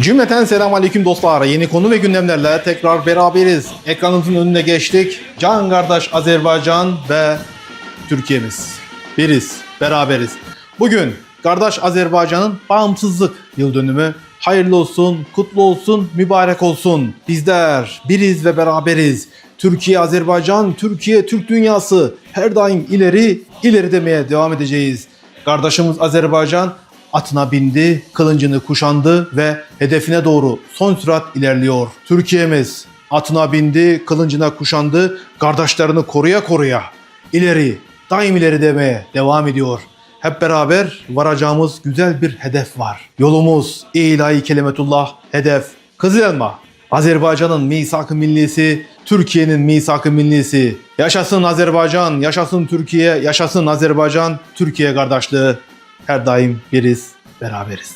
Cümleten selam aleyküm dostlar. Yeni konu ve gündemlerle tekrar beraberiz. Ekranınızın önüne geçtik. Can kardeş Azerbaycan ve Türkiye'miz. Biriz, beraberiz. Bugün kardeş Azerbaycan'ın bağımsızlık yıl dönümü. Hayırlı olsun, kutlu olsun, mübarek olsun. Bizler biriz ve beraberiz. Türkiye, Azerbaycan, Türkiye, Türk dünyası her daim ileri, ileri demeye devam edeceğiz. Kardeşimiz Azerbaycan atına bindi, kılıncını kuşandı ve hedefine doğru son sürat ilerliyor. Türkiye'miz atına bindi, kılıncına kuşandı, kardeşlerini koruya koruya ileri, daim ileri demeye devam ediyor. Hep beraber varacağımız güzel bir hedef var. Yolumuz ilahi kelimetullah, hedef Kızıl Elma. Azerbaycan'ın misak-ı millisi, Türkiye'nin misak-ı millisi. Yaşasın Azerbaycan, yaşasın Türkiye, yaşasın Azerbaycan, Türkiye kardeşliği. Her daim biriz, beraberiz.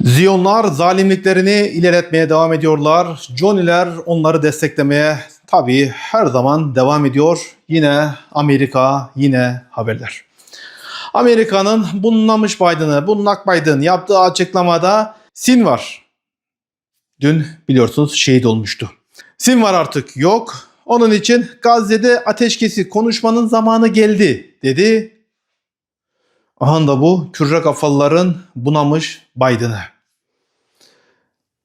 Ziyonlar zalimliklerini ilerletmeye devam ediyorlar. Johnny'ler onları desteklemeye tabii her zaman devam ediyor. Yine Amerika, yine haberler. Amerika'nın bunlamış Biden'ı, bunlak Biden yaptığı açıklamada Sin var. Dün biliyorsunuz şehit olmuştu. Sin var artık yok. Onun için Gazze'de ateşkesi konuşmanın zamanı geldi dedi. Aha da bu kürre kafalıların bunamış Biden'ı.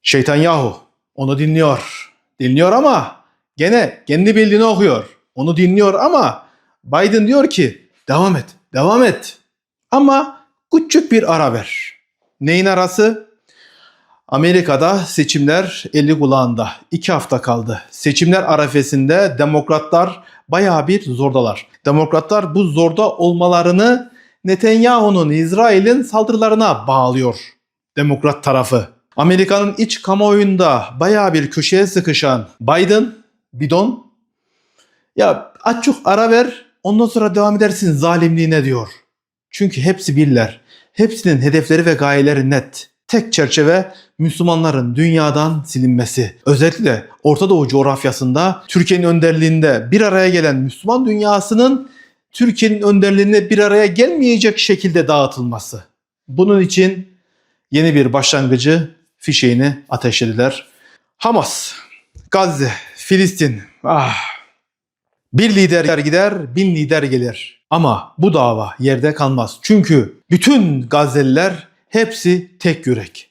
Şeytan yahu onu dinliyor. Dinliyor ama gene kendi bildiğini okuyor. Onu dinliyor ama Biden diyor ki devam et, devam et. Ama küçük bir ara ver. Neyin arası? Amerika'da seçimler 50 kulağında. 2 hafta kaldı. Seçimler arefesinde demokratlar bayağı bir zordalar. Demokratlar bu zorda olmalarını Netanyahu'nun İsrail'in saldırılarına bağlıyor. Demokrat tarafı. Amerika'nın iç kamuoyunda bayağı bir köşeye sıkışan Biden, bidon, ya aç çok ara ver ondan sonra devam edersin zalimliğine diyor. Çünkü hepsi birler. Hepsinin hedefleri ve gayeleri net. Tek çerçeve Müslümanların dünyadan silinmesi. Özellikle Orta Doğu coğrafyasında Türkiye'nin önderliğinde bir araya gelen Müslüman dünyasının Türkiye'nin önderliğinde bir araya gelmeyecek şekilde dağıtılması. Bunun için yeni bir başlangıcı fişeğini ateşlediler. Hamas, Gazze, Filistin. Ah. Bir lider gider, bin lider gelir. Ama bu dava yerde kalmaz. Çünkü bütün Gazze'liler hepsi tek yürek.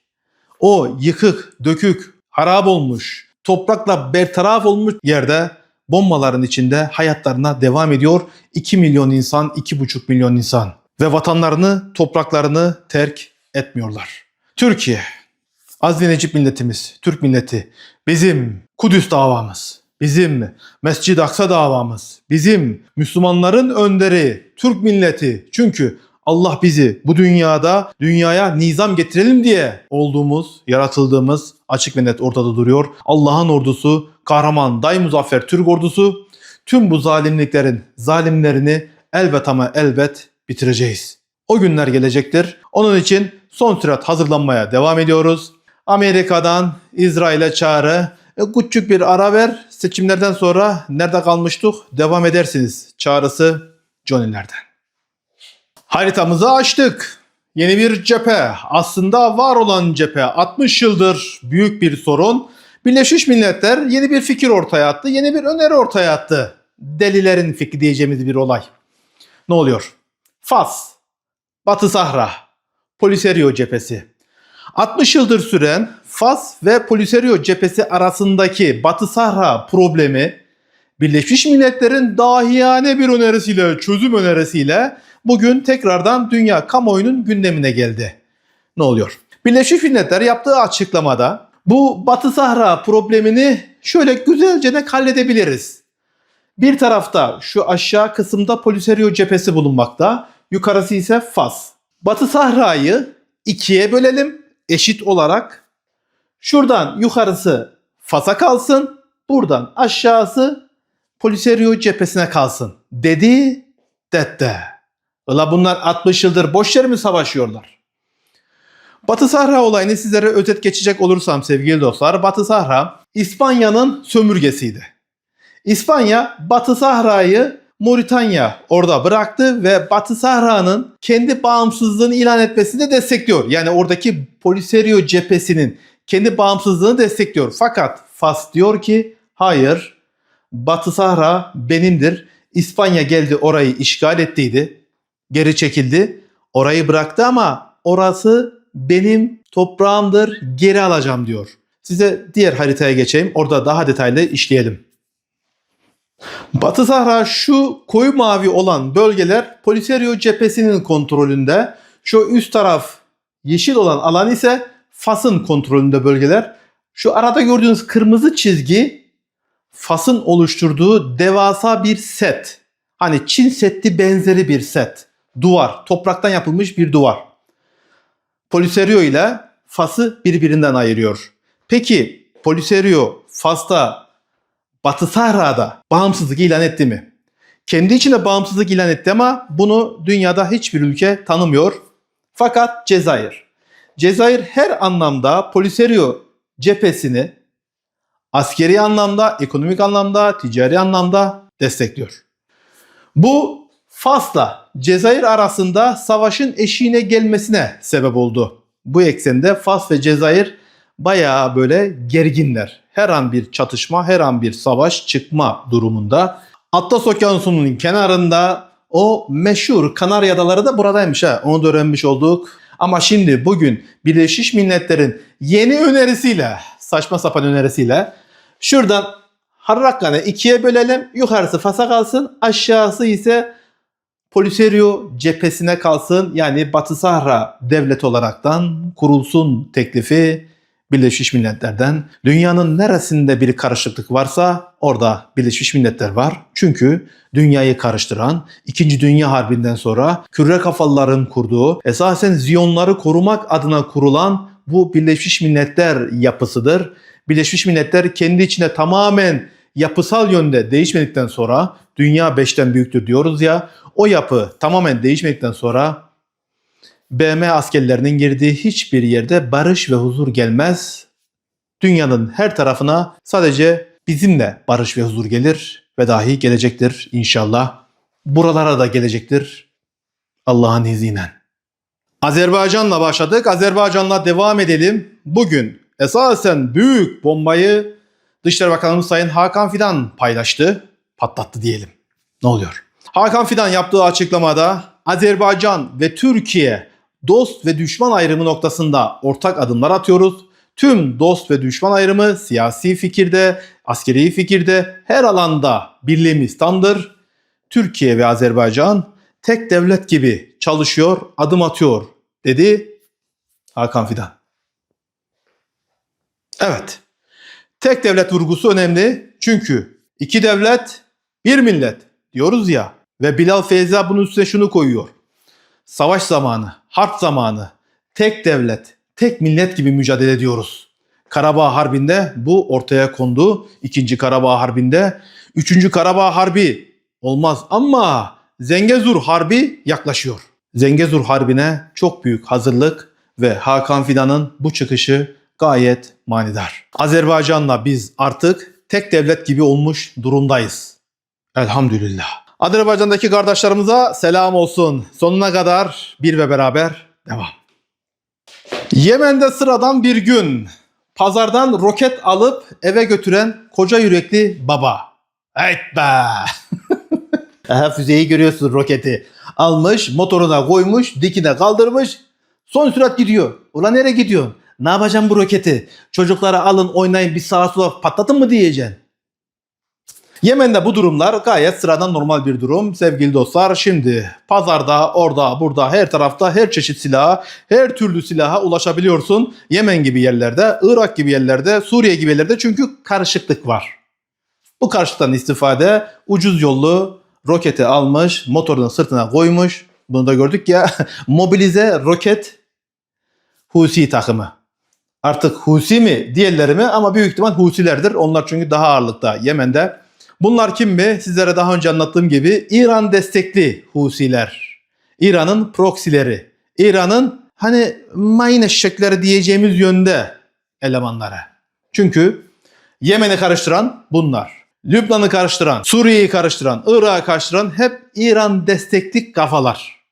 O yıkık, dökük, harap olmuş, toprakla bertaraf olmuş yerde bombaların içinde hayatlarına devam ediyor. 2 milyon insan, 2,5 milyon insan ve vatanlarını, topraklarını terk etmiyorlar. Türkiye, ve Necip milletimiz, Türk milleti, bizim Kudüs davamız, bizim Mescid-i Aksa davamız, bizim Müslümanların önderi, Türk milleti. Çünkü Allah bizi bu dünyada dünyaya nizam getirelim diye olduğumuz, yaratıldığımız açık ve net ortada duruyor. Allah'ın ordusu, kahraman, day muzaffer Türk ordusu tüm bu zalimliklerin zalimlerini elbet ama elbet bitireceğiz. O günler gelecektir. Onun için son sürat hazırlanmaya devam ediyoruz. Amerika'dan İsrail'e çağrı. E, küçük bir ara ver. Seçimlerden sonra nerede kalmıştık? Devam edersiniz. Çağrısı Johnny'lerden. Haritamızı açtık. Yeni bir cephe. Aslında var olan cephe 60 yıldır büyük bir sorun. Birleşmiş Milletler yeni bir fikir ortaya attı. Yeni bir öneri ortaya attı. Delilerin fikri diyeceğimiz bir olay. Ne oluyor? Fas, Batı Sahra, Polisario cephesi. 60 yıldır süren Fas ve Polisario cephesi arasındaki Batı Sahra problemi Birleşmiş Milletler'in dahiyane bir önerisiyle, çözüm önerisiyle bugün tekrardan dünya kamuoyunun gündemine geldi. Ne oluyor? Birleşmiş Milletler yaptığı açıklamada bu Batı Sahra problemini şöyle güzelce de halledebiliriz. Bir tarafta şu aşağı kısımda Polisario cephesi bulunmakta. Yukarısı ise Fas. Batı Sahra'yı ikiye bölelim eşit olarak. Şuradan yukarısı Fas'a kalsın. Buradan aşağısı Polisario cephesine kalsın. Dedi dette. Ula bunlar 60 yıldır boş yere mi savaşıyorlar? Batı Sahra olayını sizlere özet geçecek olursam sevgili dostlar. Batı Sahra İspanya'nın sömürgesiydi. İspanya Batı Sahra'yı Moritanya orada bıraktı ve Batı Sahra'nın kendi bağımsızlığını ilan etmesini de destekliyor. Yani oradaki Polisario cephesinin kendi bağımsızlığını destekliyor. Fakat Fas diyor ki hayır Batı Sahra benimdir. İspanya geldi orayı işgal ettiydi. Geri çekildi. Orayı bıraktı ama orası benim toprağımdır. Geri alacağım diyor. Size diğer haritaya geçeyim. Orada daha detaylı işleyelim. Batı Sahra şu koyu mavi olan bölgeler Polisario cephesinin kontrolünde. Şu üst taraf yeşil olan alan ise Fas'ın kontrolünde bölgeler. Şu arada gördüğünüz kırmızı çizgi Fas'ın oluşturduğu devasa bir set. Hani Çin Seddi benzeri bir set. Duvar, topraktan yapılmış bir duvar. Polisario ile Fas'ı birbirinden ayırıyor. Peki Polisario Fas'ta Batı Sahra'da bağımsızlık ilan etti mi? Kendi içinde bağımsızlık ilan etti ama bunu dünyada hiçbir ülke tanımıyor. Fakat Cezayir. Cezayir her anlamda Polisario cephesini askeri anlamda, ekonomik anlamda, ticari anlamda destekliyor. Bu Fas'la Cezayir arasında savaşın eşiğine gelmesine sebep oldu. Bu eksende Fas ve Cezayir bayağı böyle gerginler. Her an bir çatışma, her an bir savaş çıkma durumunda. Atlas Okyanusu'nun kenarında o meşhur Kanarya Adaları da buradaymış ha. Onu da öğrenmiş olduk. Ama şimdi bugün Birleşmiş Milletler'in yeni önerisiyle, saçma sapan önerisiyle şuradan Harrakkan'ı ikiye bölelim. Yukarısı Fas'a kalsın, aşağısı ise Polisario cephesine kalsın. Yani Batı Sahra devlet olaraktan kurulsun teklifi Birleşmiş Milletler'den. Dünyanın neresinde bir karışıklık varsa orada Birleşmiş Milletler var. Çünkü dünyayı karıştıran, 2. Dünya Harbi'nden sonra küre kafalıların kurduğu, esasen Ziyonları korumak adına kurulan bu Birleşmiş Milletler yapısıdır. Birleşmiş Milletler kendi içine tamamen yapısal yönde değişmedikten sonra dünya beşten büyüktür diyoruz ya o yapı tamamen değişmedikten sonra BM askerlerinin girdiği hiçbir yerde barış ve huzur gelmez. Dünyanın her tarafına sadece bizimle barış ve huzur gelir ve dahi gelecektir inşallah. Buralara da gelecektir Allah'ın izniyle. Azerbaycan'la başladık. Azerbaycan'la devam edelim. Bugün esasen büyük bombayı Dışişleri Bakanımız Sayın Hakan Fidan paylaştı. Patlattı diyelim. Ne oluyor? Hakan Fidan yaptığı açıklamada Azerbaycan ve Türkiye dost ve düşman ayrımı noktasında ortak adımlar atıyoruz. Tüm dost ve düşman ayrımı siyasi fikirde, askeri fikirde her alanda birliğimiz tamdır. Türkiye ve Azerbaycan tek devlet gibi çalışıyor, adım atıyor dedi Hakan Fidan. Evet. Tek devlet vurgusu önemli. Çünkü iki devlet, bir millet diyoruz ya. Ve Bilal Feyza bunun üstüne şunu koyuyor. Savaş zamanı, harp zamanı, tek devlet, tek millet gibi mücadele ediyoruz. Karabağ Harbi'nde bu ortaya kondu. İkinci Karabağ Harbi'nde. Üçüncü Karabağ Harbi olmaz ama Zengezur Harbi yaklaşıyor. Zengezur Harbi'ne çok büyük hazırlık ve Hakan Fidan'ın bu çıkışı gayet manidar. Azerbaycan'la biz artık tek devlet gibi olmuş durumdayız. Elhamdülillah. Azerbaycan'daki kardeşlerimize selam olsun. Sonuna kadar bir ve beraber devam. Yemen'de sıradan bir gün. Pazardan roket alıp eve götüren koca yürekli baba. Evet be. Aha füzeyi görüyorsun roketi. Almış motoruna koymuş dikine kaldırmış. Son sürat gidiyor. Ulan nereye gidiyorsun? Ne yapacağım bu roketi? Çocuklara alın oynayın bir sağa sola patlatın mı diyeceksin? Yemen'de bu durumlar gayet sıradan normal bir durum sevgili dostlar. Şimdi pazarda, orada, burada, her tarafta her çeşit silaha, her türlü silaha ulaşabiliyorsun. Yemen gibi yerlerde, Irak gibi yerlerde, Suriye gibi yerlerde çünkü karışıklık var. Bu karşılıktan istifade ucuz yollu roketi almış, motorunu sırtına koymuş. Bunu da gördük ya. mobilize roket Husi takımı. Artık Husi mi diğerleri mi ama büyük ihtimal Husilerdir. Onlar çünkü daha ağırlıkta Yemen'de. Bunlar kim mi? Sizlere daha önce anlattığım gibi İran destekli Husiler. İran'ın proksileri. İran'ın hani mayın eşekleri diyeceğimiz yönde elemanları. Çünkü Yemen'i karıştıran bunlar. Lübnan'ı karıştıran, Suriye'yi karıştıran, Irak'ı karıştıran hep İran destekli kafalar.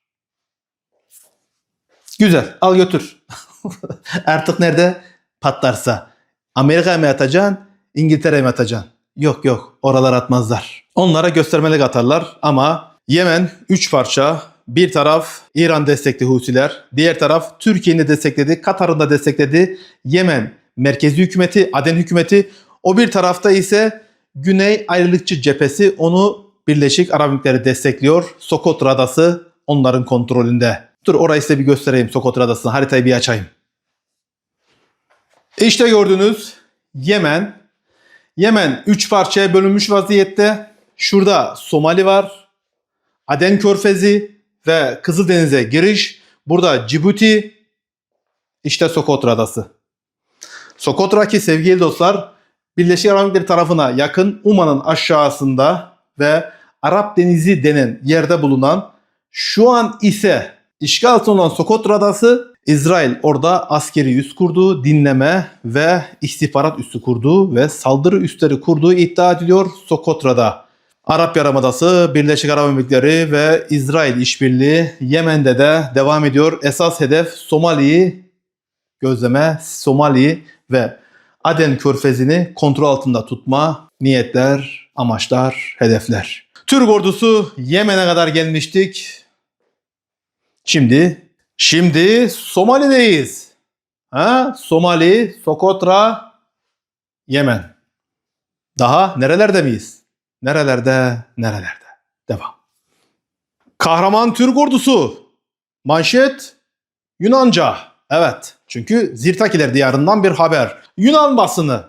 Güzel al götür. Artık nerede? patlarsa Amerika'ya mı atacaksın, İngiltere'ye mi atacaksın? Yok yok oralar atmazlar. Onlara göstermelik atarlar ama Yemen 3 parça bir taraf İran destekli Husiler, diğer taraf Türkiye'nin de destekledi, Katar'ın da destekledi. Yemen merkezi hükümeti, Aden hükümeti. O bir tarafta ise Güney Ayrılıkçı cephesi onu Birleşik Arap Emirlikleri destekliyor. Sokotra Adası onların kontrolünde. Dur orayı size bir göstereyim Sokotra Adası'nı. Haritayı bir açayım. İşte gördüğünüz Yemen. Yemen 3 parçaya bölünmüş vaziyette. Şurada Somali var. Aden Körfezi ve Kızıldeniz'e giriş. Burada Cibuti. İşte Sokotra Adası. Sokotra ki sevgili dostlar Birleşik Arap Emirlikleri tarafına yakın Umman'ın aşağısında ve Arap Denizi denen yerde bulunan şu an ise işgal altında olan Sokotra Adası İsrail orada askeri üs kurduğu, dinleme ve istihbarat üssü kurduğu ve saldırı üsleri kurduğu iddia ediliyor Sokotra'da. Arap Yarımadası, Birleşik Arap Emirlikleri ve İsrail işbirliği Yemen'de de devam ediyor. Esas hedef Somali'yi gözleme, Somali ve Aden Körfezi'ni kontrol altında tutma niyetler, amaçlar, hedefler. Türk ordusu Yemen'e kadar gelmiştik. Şimdi şimdi Somali'deyiz. Ha? Somali, Sokotra, Yemen. Daha nerelerde miyiz? Nerelerde, nerelerde? Devam. Kahraman Türk ordusu. Manşet Yunanca. Evet. Çünkü Zirtakiler diyarından bir haber. Yunan basını.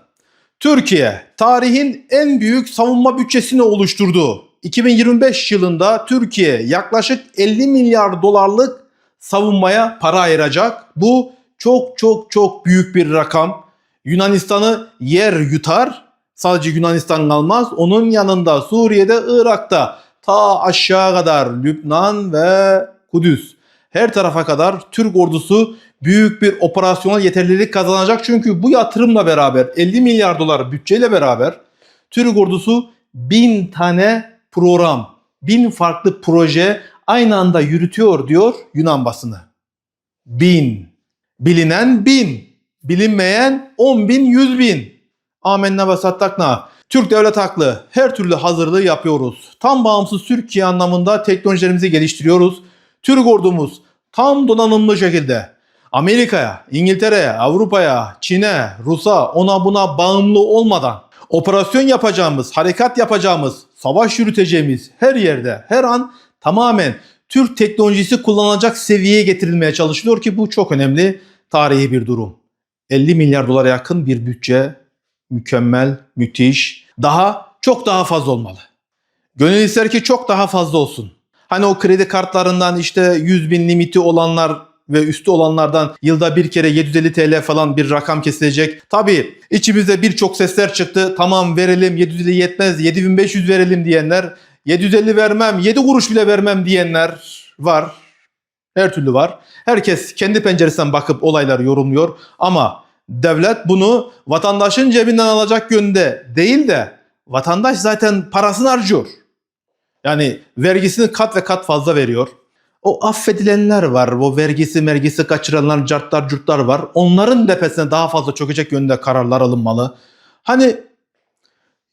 Türkiye tarihin en büyük savunma bütçesini oluşturdu. 2025 yılında Türkiye yaklaşık 50 milyar dolarlık savunmaya para ayıracak. Bu çok çok çok büyük bir rakam. Yunanistan'ı yer yutar. Sadece Yunanistan kalmaz. Onun yanında Suriye'de, Irak'ta ta aşağı kadar Lübnan ve Kudüs. Her tarafa kadar Türk ordusu büyük bir operasyonel yeterlilik kazanacak. Çünkü bu yatırımla beraber 50 milyar dolar bütçeyle beraber Türk ordusu bin tane program, bin farklı proje aynı anda yürütüyor diyor Yunan basını. Bin. Bilinen bin. Bilinmeyen on bin, yüz bin. Amenna ve sattakna. Türk devlet haklı. Her türlü hazırlığı yapıyoruz. Tam bağımsız Türkiye anlamında teknolojilerimizi geliştiriyoruz. Türk ordumuz tam donanımlı şekilde Amerika'ya, İngiltere'ye, Avrupa'ya, Çin'e, Rus'a ona buna bağımlı olmadan operasyon yapacağımız, harekat yapacağımız, savaş yürüteceğimiz her yerde, her an tamamen Türk teknolojisi kullanılacak seviyeye getirilmeye çalışılıyor ki bu çok önemli tarihi bir durum. 50 milyar dolara yakın bir bütçe mükemmel, müthiş. Daha çok daha fazla olmalı. Gönül ister ki çok daha fazla olsun. Hani o kredi kartlarından işte 100 bin limiti olanlar ve üstü olanlardan yılda bir kere 750 TL falan bir rakam kesilecek. Tabii içimizde birçok sesler çıktı. Tamam verelim 750 yetmez 7500 verelim diyenler. 750 vermem 7 kuruş bile vermem diyenler var. Her türlü var. Herkes kendi penceresinden bakıp olayları yorumluyor ama devlet bunu vatandaşın cebinden alacak yönde değil de vatandaş zaten parasını harcıyor. Yani vergisini kat ve kat fazla veriyor. O affedilenler var. O vergisi mergisi kaçıranlar, cartlar curtlar var. Onların tepesine daha fazla çökecek yönde kararlar alınmalı. Hani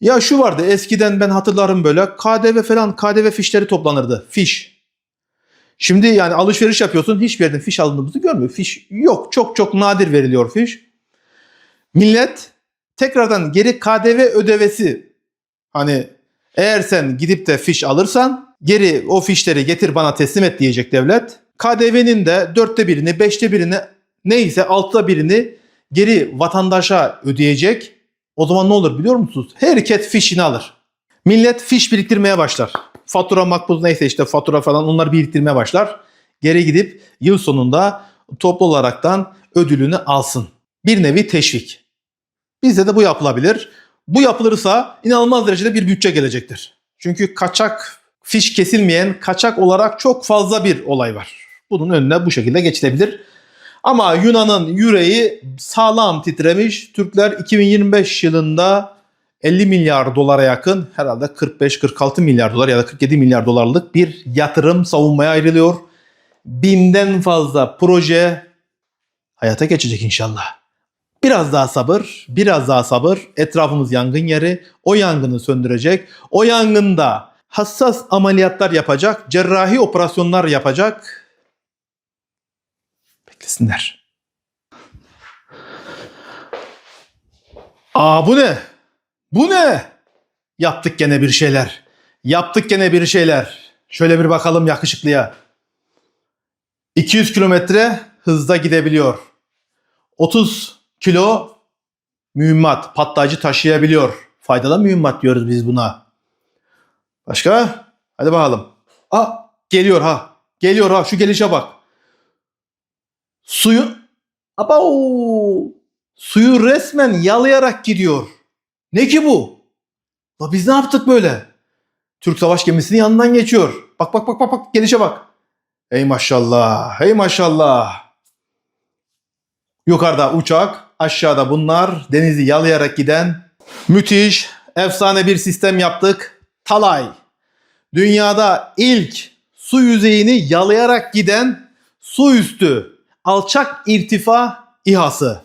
ya şu vardı eskiden ben hatırlarım böyle KDV falan KDV fişleri toplanırdı. Fiş. Şimdi yani alışveriş yapıyorsun hiçbir yerden fiş alındığımızı görmüyor. Fiş yok çok çok nadir veriliyor fiş. Millet tekrardan geri KDV ödevesi hani eğer sen gidip de fiş alırsan geri o fişleri getir bana teslim et diyecek devlet. KDV'nin de dörtte birini, beşte birini neyse altta birini geri vatandaşa ödeyecek. O zaman ne olur biliyor musunuz? Herkes fişini alır. Millet fiş biriktirmeye başlar. Fatura makbuz neyse işte fatura falan onları biriktirmeye başlar. Geri gidip yıl sonunda toplu olaraktan ödülünü alsın. Bir nevi teşvik. Bizde de bu yapılabilir. Bu yapılırsa inanılmaz derecede bir bütçe gelecektir. Çünkü kaçak, fiş kesilmeyen kaçak olarak çok fazla bir olay var. Bunun önüne bu şekilde geçilebilir. Ama Yunan'ın yüreği sağlam titremiş. Türkler 2025 yılında 50 milyar dolara yakın herhalde 45-46 milyar dolar ya da 47 milyar dolarlık bir yatırım savunmaya ayrılıyor. Binden fazla proje hayata geçecek inşallah. Biraz daha sabır, biraz daha sabır. Etrafımız yangın yeri. O yangını söndürecek. O yangında hassas ameliyatlar yapacak, cerrahi operasyonlar yapacak. Beklesinler. Aa bu ne? Bu ne? Yaptık gene bir şeyler. Yaptık gene bir şeyler. Şöyle bir bakalım yakışıklıya. 200 kilometre hızda gidebiliyor. 30 kilo mühimmat, patlayıcı taşıyabiliyor. Faydalı mühimmat diyoruz biz buna. Başka? Hadi bakalım. Aa, geliyor ha. Geliyor ha. Şu gelişe bak. Suyu... Aba Suyu resmen yalayarak gidiyor. Ne ki bu? La biz ne yaptık böyle? Türk savaş gemisinin yanından geçiyor. Bak bak bak bak bak gelişe bak. Hey maşallah. Hey maşallah. Yukarıda uçak, aşağıda bunlar denizi yalayarak giden müthiş, efsane bir sistem yaptık. Talay. Dünyada ilk su yüzeyini yalayarak giden su üstü alçak irtifa İHA'sı.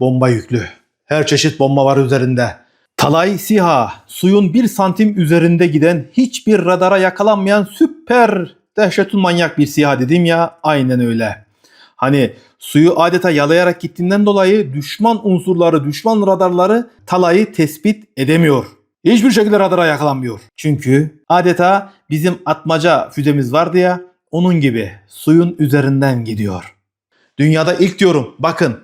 Bomba yüklü. Her çeşit bomba var üzerinde. Talay SİHA, suyun bir santim üzerinde giden, hiçbir radara yakalanmayan süper dehşetül manyak bir SİHA dedim ya, aynen öyle. Hani suyu adeta yalayarak gittiğinden dolayı düşman unsurları, düşman radarları Talay'ı tespit edemiyor. Hiçbir şekilde radara yakalanmıyor. Çünkü adeta bizim atmaca füzemiz vardı ya, onun gibi suyun üzerinden gidiyor. Dünyada ilk diyorum bakın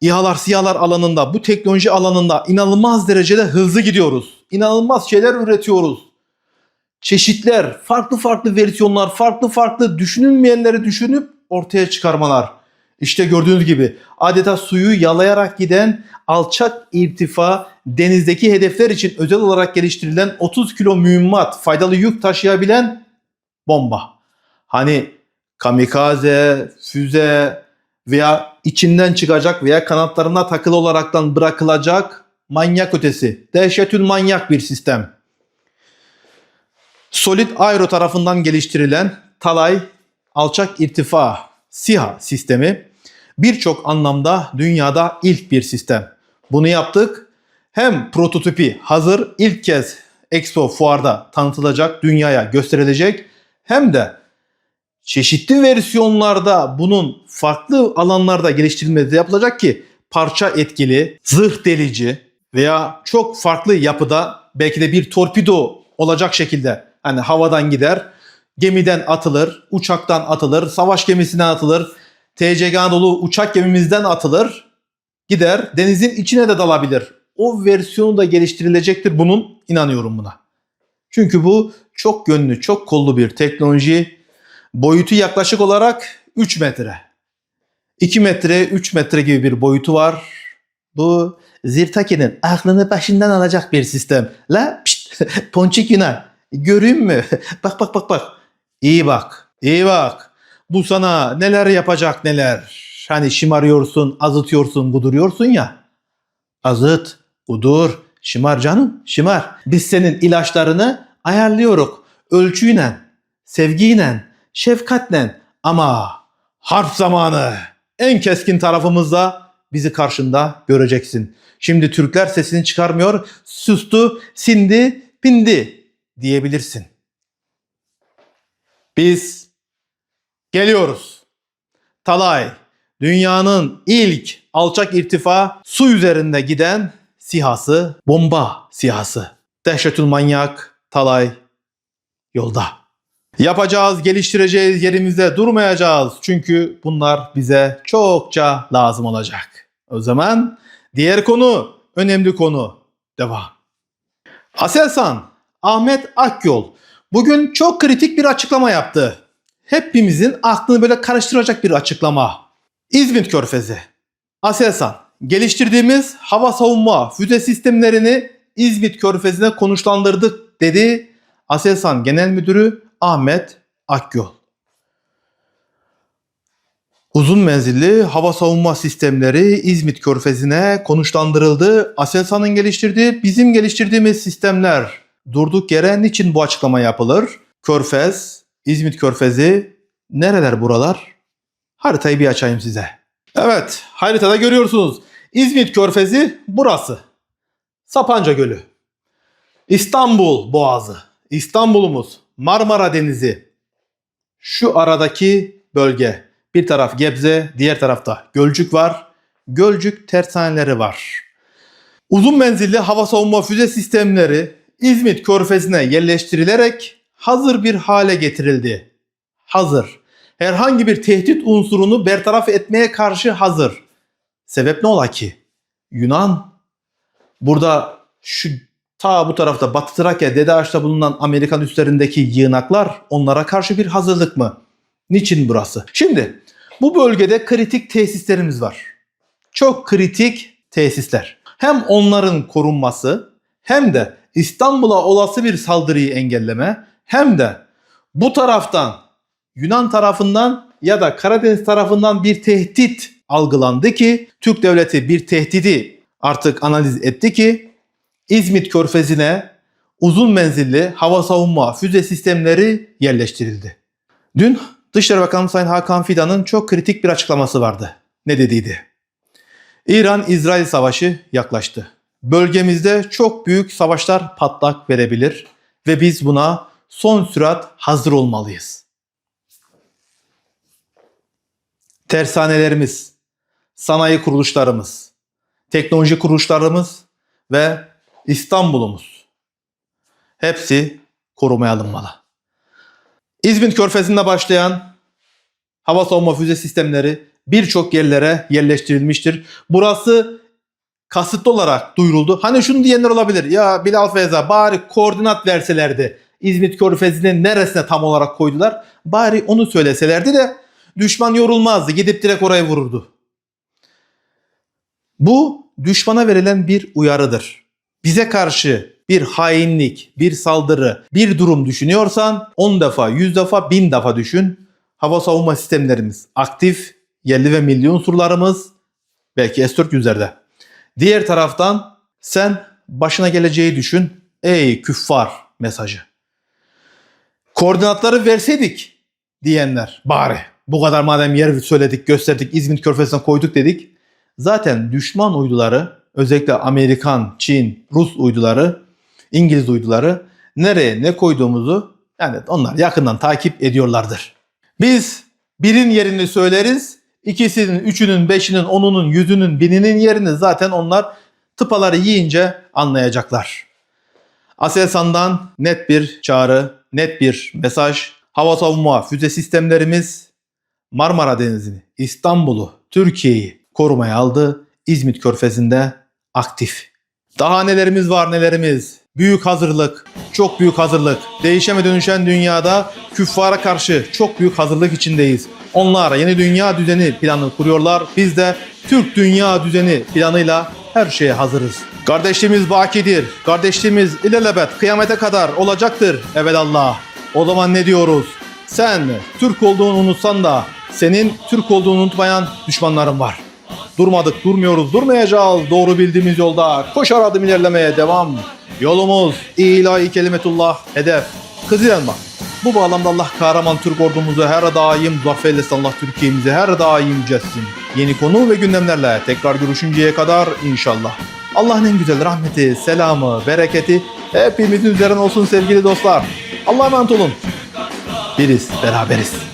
İHA'lar SİHA'lar alanında bu teknoloji alanında inanılmaz derecede hızlı gidiyoruz. İnanılmaz şeyler üretiyoruz. Çeşitler, farklı farklı versiyonlar, farklı farklı düşünülmeyenleri düşünüp ortaya çıkarmalar. İşte gördüğünüz gibi adeta suyu yalayarak giden alçak irtifa denizdeki hedefler için özel olarak geliştirilen 30 kilo mühimmat faydalı yük taşıyabilen bomba. Hani kamikaze, füze veya içinden çıkacak veya kanatlarına takılı olaraktan bırakılacak manyak ötesi. Dehşetül manyak bir sistem. Solid Aero tarafından geliştirilen Talay alçak irtifa SİHA sistemi birçok anlamda dünyada ilk bir sistem. Bunu yaptık. Hem prototipi hazır ilk kez Expo fuarda tanıtılacak, dünyaya gösterilecek hem de çeşitli versiyonlarda bunun farklı alanlarda geliştirilmesi yapılacak ki parça etkili, zırh delici veya çok farklı yapıda belki de bir torpido olacak şekilde hani havadan gider, gemiden atılır, uçaktan atılır, savaş gemisinden atılır, TCG Anadolu uçak gemimizden atılır, gider denizin içine de dalabilir. O versiyonu da geliştirilecektir bunun inanıyorum buna. Çünkü bu çok yönlü, çok kollu bir teknoloji. Boyutu yaklaşık olarak 3 metre. 2 metre, 3 metre gibi bir boyutu var. Bu Zirtaki'nin aklını başından alacak bir sistem. La pişt, Ponçik Yunan göreyim mü? bak bak bak bak. İyi bak, iyi bak. Bu sana neler yapacak neler. Hani şımarıyorsun, azıtıyorsun, guduruyorsun ya. Azıt, gudur, şımar canım, şımar. Biz senin ilaçlarını ayarlıyoruz. Ölçüyle, sevgiyle, şefkatle ama harp zamanı en keskin tarafımızda bizi karşında göreceksin. Şimdi Türkler sesini çıkarmıyor. Sustu, sindi, pindi diyebilirsin. Biz geliyoruz. Talay, dünyanın ilk alçak irtifa su üzerinde giden sihası, bomba sihası. Dehşetül manyak, Talay yolda. Yapacağız, geliştireceğiz, yerimizde durmayacağız. Çünkü bunlar bize çokça lazım olacak. O zaman diğer konu, önemli konu devam. Aselsan, Ahmet Akyol bugün çok kritik bir açıklama yaptı. Hepimizin aklını böyle karıştıracak bir açıklama. İzmit Körfezi. Aselsan, geliştirdiğimiz hava savunma füze sistemlerini İzmit Körfezi'ne konuşlandırdık dedi Aselsan Genel Müdürü Ahmet Akyol. Uzun menzilli hava savunma sistemleri İzmit Körfezi'ne konuşlandırıldı. Aselsan'ın geliştirdiği, bizim geliştirdiğimiz sistemler durduk yere niçin bu açıklama yapılır? Körfez, İzmit Körfezi, nereler buralar? Haritayı bir açayım size. Evet, haritada görüyorsunuz. İzmit Körfezi burası. Sapanca Gölü. İstanbul Boğazı. İstanbul'umuz. Marmara Denizi. Şu aradaki bölge. Bir taraf Gebze, diğer tarafta Gölcük var. Gölcük tersaneleri var. Uzun menzilli hava savunma füze sistemleri İzmit Körfezi'ne yerleştirilerek hazır bir hale getirildi. Hazır. Herhangi bir tehdit unsurunu bertaraf etmeye karşı hazır. Sebep ne ola ki? Yunan burada şu ta bu tarafta Batı Trakya, Dede Ağaç'ta bulunan Amerikan üslerindeki yığınaklar onlara karşı bir hazırlık mı? Niçin burası? Şimdi bu bölgede kritik tesislerimiz var. Çok kritik tesisler. Hem onların korunması hem de İstanbul'a olası bir saldırıyı engelleme hem de bu taraftan Yunan tarafından ya da Karadeniz tarafından bir tehdit algılandı ki Türk devleti bir tehdidi artık analiz etti ki İzmit Körfezi'ne uzun menzilli hava savunma füze sistemleri yerleştirildi. Dün Dışişleri Bakanı Sayın Hakan Fidan'ın çok kritik bir açıklaması vardı. Ne dediydi? İran-İsrail savaşı yaklaştı. Bölgemizde çok büyük savaşlar patlak verebilir ve biz buna son sürat hazır olmalıyız. Tersanelerimiz, sanayi kuruluşlarımız, teknoloji kuruluşlarımız ve İstanbul'umuz hepsi korumaya alınmalı. İzmit Körfezi'nde başlayan hava savunma füze sistemleri birçok yerlere yerleştirilmiştir. Burası kasıtlı olarak duyuruldu. Hani şunu diyenler olabilir. Ya Bilal Feyza bari koordinat verselerdi. İzmit Körfezi'nin neresine tam olarak koydular? Bari onu söyleselerdi de düşman yorulmazdı. Gidip direkt oraya vururdu. Bu düşmana verilen bir uyarıdır. Bize karşı bir hainlik, bir saldırı, bir durum düşünüyorsan 10 defa, 100 defa, 1000 defa düşün. Hava savunma sistemlerimiz aktif, yerli ve milli unsurlarımız belki S-400'lerde. Diğer taraftan sen başına geleceği düşün. Ey küffar mesajı. Koordinatları verseydik diyenler bari. Bu kadar madem yer söyledik, gösterdik, İzmit Körfezi'ne koyduk dedik. Zaten düşman uyduları özellikle Amerikan, Çin, Rus uyduları, İngiliz uyduları nereye ne koyduğumuzu yani onlar yakından takip ediyorlardır. Biz birin yerini söyleriz, ikisinin, üçünün, beşinin, onunun, yüzünün, bininin yerini zaten onlar tıpaları yiyince anlayacaklar. Aselsan'dan net bir çağrı, net bir mesaj. Hava savunma füze sistemlerimiz Marmara Denizi'ni, İstanbul'u, Türkiye'yi korumaya aldı. İzmit Körfezi'nde aktif. Daha nelerimiz var nelerimiz. Büyük hazırlık, çok büyük hazırlık. Değişeme dönüşen dünyada küffara karşı çok büyük hazırlık içindeyiz. Onlar yeni dünya düzeni planı kuruyorlar. Biz de Türk dünya düzeni planıyla her şeye hazırız. Kardeşliğimiz bakidir. Kardeşliğimiz ilelebet kıyamete kadar olacaktır evelallah. O zaman ne diyoruz? Sen Türk olduğunu unutsan da senin Türk olduğunu unutmayan düşmanların var. Durmadık, durmuyoruz, durmayacağız. Doğru bildiğimiz yolda koşar adım ilerlemeye devam. Yolumuz ilahi kelimetullah hedef. Kızıl elma. Bu bağlamda Allah kahraman Türk ordumuzu her daim zafer eylesin Allah Türkiye'mizi her daim yücelsin. Yeni konu ve gündemlerle tekrar görüşünceye kadar inşallah. Allah'ın en güzel rahmeti, selamı, bereketi hepimizin üzerine olsun sevgili dostlar. Allah'a emanet olun. Biriz, beraberiz.